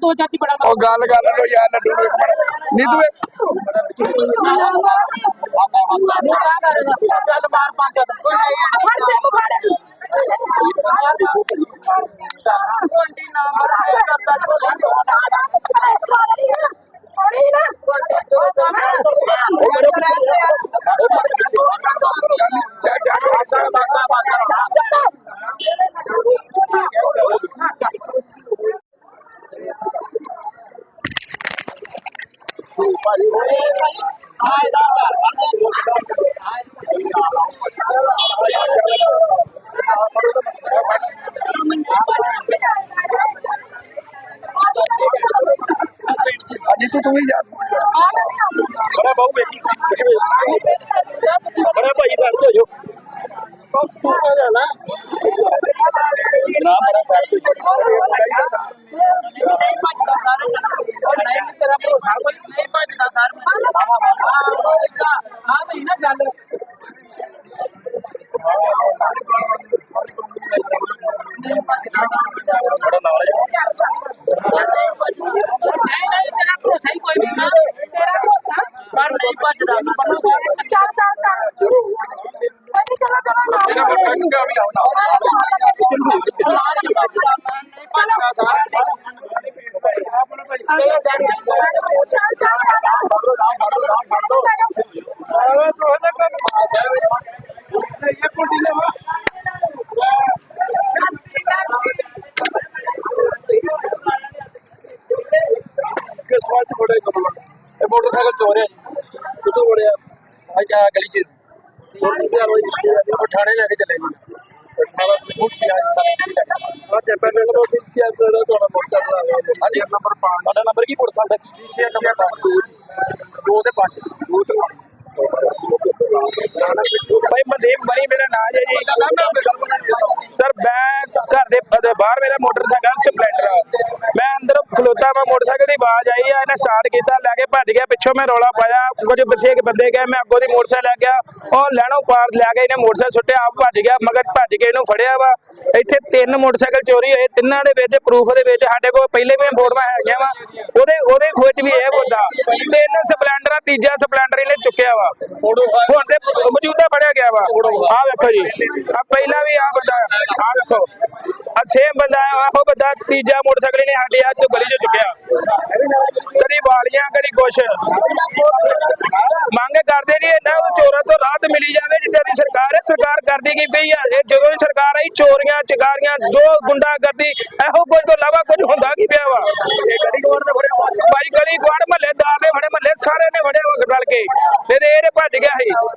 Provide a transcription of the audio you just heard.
ਦੋ ਚਾਚੀ ਬੜਾ ਉਹ ਗੱਲ ਕਰ ਲੋ ਯਾਰ ਲੱਡੂ ਨੂੰ ਇੱਕ ਮਿੰਟ। ਨੀ ਤੂੰ ਇਹ- ਨਹੀਂ ਆ ਕਰੇਗਾ ਚੱਲ ਮਾਰ ਪੰਜ ਸੱਤ ਜਾ ਜਾ ਅਜੀ ਤੂੰ ਤੂੰ ਹੀ ਜਾ। ਬੜਾ ਬਹੁ ਵੇਖੀ। ਬੜਾ ਭਾਈ ਸਾਈਡ ਤੋਂ ਜੋ ਨਾ ਬੜਾ ਸਾਈਡ ਤੋਂ ਆ ਗਈ ਨਾ ਗੱਲ ਬੜਾ ਨਾਲ ਹੈ ਨਹੀਂ। ਨਹੀਂ ਤੇਰਾ ਭਰੋਸਾ ਹੀ ਕੋਈ ਨਹੀਂ ਨਾ ਤੇਰਾ ਭਰੋਸਾ ਸਰ ਨਹੀਂ ਭੱਜਦਾ। ਚੱਲ ਚੱਲ ਚੱਲ ਕੋਈ ਚਲਾ ਚਲਾ ਤੇਰਾ ਬੱਚਾ ਵੀ ਆਉਣਾ ਕਿਸ ਵਾਰ ਚ ਬੜੇ ਕਮਲ ਇਹ ਮੋਟਰਸਾਈਕਲ ਚੋਰਿਆ ਜੀ ਕਿੱਥੋਂ ਬੜਿਆ ਅੱਜ ਆ ਗਲੀ ਚ ਦੇਰ ਹੋਈ ਉਹ ਥਾਣੇ ਲੈ ਕੇ ਚਲੇ ਗਏ ਥਾਣਾ ਬਹੁਤ ਸੀ ਅੱਜ ਸਾਨੂੰ ਉਹ ਤੇ ਪਹਿਲੇ ਕੋਲ ਵੀ ਸੀ ਅੱਜ ਜਿਹੜਾ ਤੁਹਾਡਾ ਮੋਟਰਸਾਈਕਲ ਆ ਗਿਆ ਹਾਂਜੀ। ਨੰਬਰ 5 ਤੁਹਾਡਾ ਨੰਬਰ ਕੀ ਪੁੱਛ ਸਕਦਾ ਜੀ ਸੀ ਨੰਬਰ 5 ਦੋ। ਤੇ 5 ਦੋ ਤੇ ਭਾਈ ਮਨਦੀਪ ਬਣੀ ਮੇਰਾ ਨਾਂ ਹੈ ਜੀ ਸਰ ਮੈਂ ਘਰ ਦੇ ਦੇ ਬਾਹਰ ਮੇਰਾ ਮੋਟਰਸਾਈਕਲ ਸਪਲੈਂਡਰ ਮੈਂ ਮੋਟਰਸਾਈਕਲ ਦੀ ਆਵਾਜ਼ ਆਈ ਆ, ਇਹਨੇ ਸਟਾਰਟ ਕੀਤਾ, ਲੈ ਕੇ ਭੱਜ ਗਿਆ, ਪਿੱਛੋਂ ਮੈਂ ਰੌਲਾ ਪਾਇਆ, ਕੁਝ ਪਿੱਛੇ ਕੇ ਬੰਦੇ ਗਏ, ਮੈਂ ਅੱਗੋਂ ਦੀ ਮੋਟਰਸਾਈਕਲ ਲੈ ਗਿਆ, ਉਹ ਲੈਣੋਂ ਪਾਰ ਲੈ ਕੇ ਇਹਨੇ ਮੋਟਰਸਾਈਕਲ ਸੁੱਟਿਆ, ਆਪ ਭੱਜ ਗਿਆ, ਮਗਰ ਭੱਜ ਕੇ ਇਹਨੂੰ ਫੜਿਆ ਵਾ। ਇੱਥੇ ਤਿੰਨ ਮੋਟਰਸਾਈਕਲ ਚੋਰੀ ਹੋਏ, ਤਿੰਨਾਂ ਦੇ ਵਿੱਚ ਪ੍ਰੂਫ ਦੇ ਵਿੱਚ ਸਾਡੇ ਕੋਲ ਪਹਿਲੇ ਵੀ ਫੋਟੋਆਂ ਹੈਗੀਆਂ ਵਾ, ਉਹਦੇ ਉਹਦੇ ਵਿੱਚ ਵੀ ਇਹ ਮੁੱਦਾ। ਤਿੰਨ ਸਪਲੈਂਡਰ ਤੀਜਾ ਸਪਲੈਂਡਰ ਇਹਨੇ ਚੁੱਕਿਆ ਵਾ। ਹੁਣ ਤੇ ਮੌਜੂਦਾ ਫੜਿਆ ਗਿਆ ਵਾ। ਆਹ ਵੇਖੋ ਜੀ ਆ ਪਹਿਲਾਂ ਵੀ ਆ ਬੰਦਾ, ਆਹ ਵੇਖੋ। ਆ ਸੇਮ ਬੰਦਾ ਆ ਉਹ ਬੰਦਾ ਤੀਜਾ ਮੋਟਰਸਾਈਕਲ ਇਹਨੇ ਸਾਡੇ ਆ ਤੋਂ ਗਲੀ ਚੋਂ ਚੁੱਕਿਆ। ਕਦੀ ਵਾਲੀਆਂ ਕਦੀ ਕੁਛ। ਮੰਗ ਕਰਦੇ ਨਹੀਂ ਇਹਨਾਂ ਨੂੰ ਚੋਰਾਂ ਤੋਂ ਰਾਹਤ ਮਿਲੀ ਜਾਵੇ, ਜਿੱਦਾਂ ਦੀ ਸਰਕਾਰ ਹੈ, ਸਰਕਾਰ ਕਰਦੀ ਕੀ ਪਈ ਆ? ਇਹ ਜਦੋਂ ਦੀ ਸਰਕਾਰ ਆਈ, ਚੋਰੀਆਂ, ਚਕਾਰੀਆਂ, ਜੋ ਗੁੰਡਾ ਕਰਦੀ ਇਹੋ ਕੁਝ ਤੋਂ ਇਲਾਵਾ ਕੁਝ ਹੁੰਦਾ ਕੀ ਪਿਆ ਵਾ? ਭਾਈ ਗਲੀ ਗਵਾੜ ਮਹੱਲੇਦਾਰ ਨੇ ਫੜੇ ਮਹੱਲੇ ਸਾਰੇ ਨੇ ਫੜੇ ਰਲ ਕੇ। ਤੇ ਇਹਨੇ ਭੱਜ ਗਿਆ ਸੀ।